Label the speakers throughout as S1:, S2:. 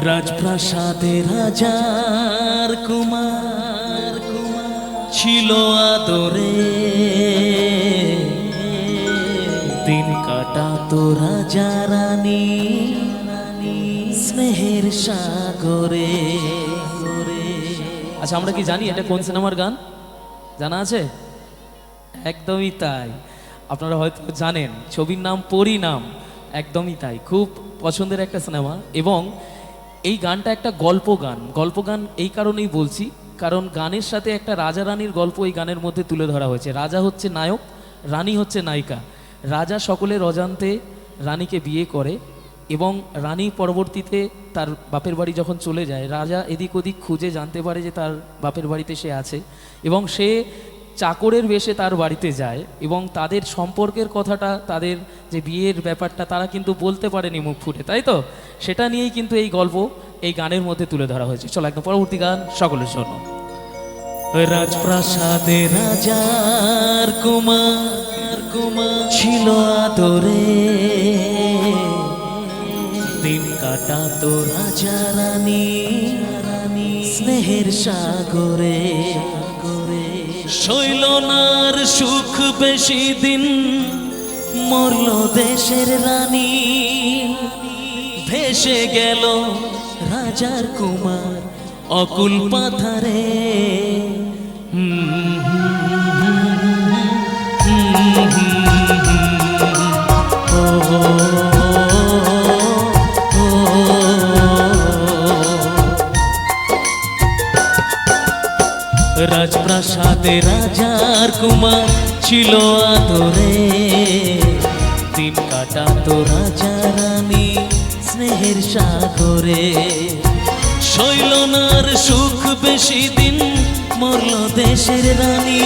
S1: রাজপ্রাসাদে রাজার কুমার কুমার ছিল আদরে। দিন কাটাতো রাজা রানী, স্নেহের সাগরে। আচ্ছা আমরা কি জানি এটা কোন সিনেমার গান? জানা আছে? একদমই তাই। আপনারা হয়তো জানেন, ছবির নাম পরিণাম একদমই তাই। খুব পছন্দের একটা সিনেমা এবং এই গানটা একটা গল্প গান। গল্প গান এই কারণেই বলছি, কারণ গানের সাথে একটা রাজা রানীর গল্প এই গানের মধ্যে তুলে ধরা হয়েছে। রাজা হচ্ছে নায়ক, রানী হচ্ছে নায়িকা। রাজা সকলের অজান্তে রানীকে বিয়ে করে এবং রানী পরবর্তীতে তার বাপের বাড়ি যখন চলে যায়, রাজা এদিক ওদিক খুঁজে জানতে পারে যে তার বাপের বাড়িতে সে আছে এবং সে চাকরের বেশে তার বাড়িতে যায় এবং তাদের সম্পর্কের কথাটা, তাদের যে বিয়ের ব্যাপারটা তারা কিন্তু বলতে পারেনি মুখ ফুটে, তাই তো? সেটা নিয়েই কিন্তু এই গল্প এই গানের মধ্যে তুলে ধরা হয়েছে। চলো একদম পরবর্তী গান সকলের জন্য। রাজপ্রাসাদে রাজার কুমার কুমার ছিল আদরে। দিন কাটাতো রাজা রানী রানী, স্নেহের সাগরে। শৈলনার সুখ বেশি দিন মরল দেশের রানী। ভেসে গেল রাজার কুমার অকুল পাথারে। রাজপ্রাসাদে রাজার কুমার ছিল আদরে। দিন কাটাতো রাজা রানী স্নেহের সাগরে। শৈলনার সুখ বেশি দিন মরল দেশের রানী।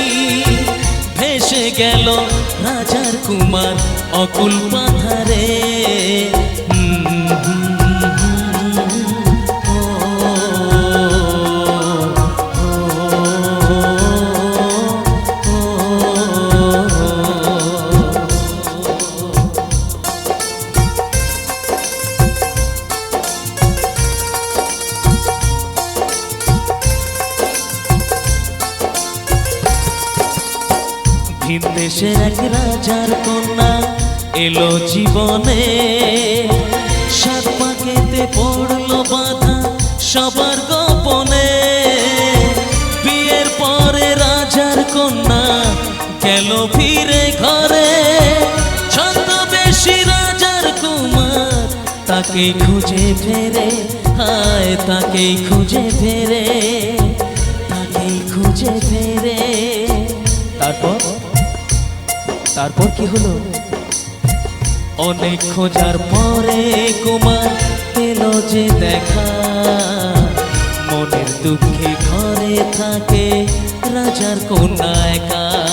S1: ভেসে গেল রাজার কুমার অকুল পাথারে ভিন দেশের এক রাজার কন্যা এলো জীবনে। সাত পাকেতে পড়ল বাধা সবার গোপনে। বিয়ের পরে রাজার কন্যা গেল ফিরে ঘরে। ছদ্মবেশী রাজার কুমার তাকে খুঁজে ফেরে, হায় তাকে খুঁজে ফেরে, তাকে খুঁজে ফেরে। তারপর তারপর কি হলো? অনেক খোঁজার পরে কুমার পেল যে দেখা। মনের দুঃখে ঘরে থাকে রাজার কন্যা একা।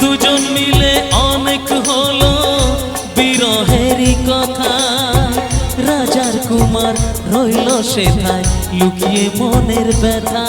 S1: দুজন মিলে অনেক হলো বিরহেরই কথা। রাজার কুমার রইল সেথায়, লুকিয়ে মনের ব্যথা।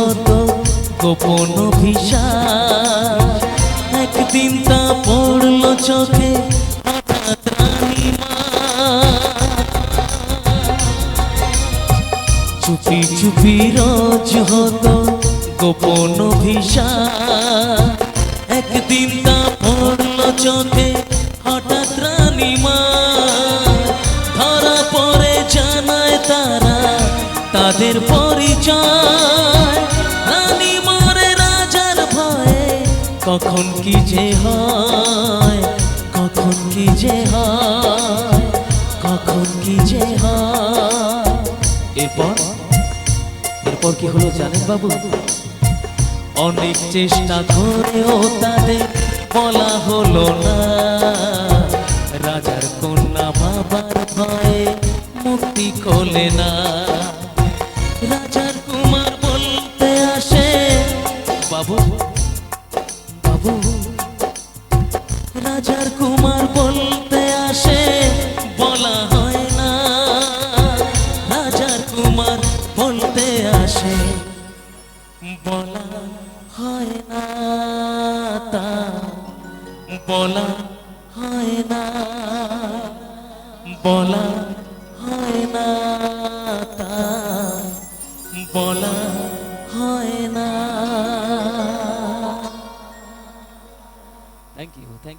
S1: হতো গোপন অভিশাপ। একদিন তা পড়ল চোখে চুপি চুপি রোজ হতো গোপন অভিশাপ। একদিন তা পড়ল চোখে হঠাৎ রানীমা ধরা পড়ে জানায় তারা তাদের পরিচয়। কখন কি যে হয়, কখন কি যে হয়, কখন কি যে হয়। এরপর এরপর কি হলো জানেন বাবু? অনেক চেষ্টা করেও তাদের বলা হলো না। রাজার কন্যা বাবার ভয়ে মুক্তি খোলে না। রাজার কুমার বলতে আসে, বলা হয় না। রাজার কুমার বলতে আসে, বলা হয় না তা, বলা হয় না, বলা হয় না তা, বলা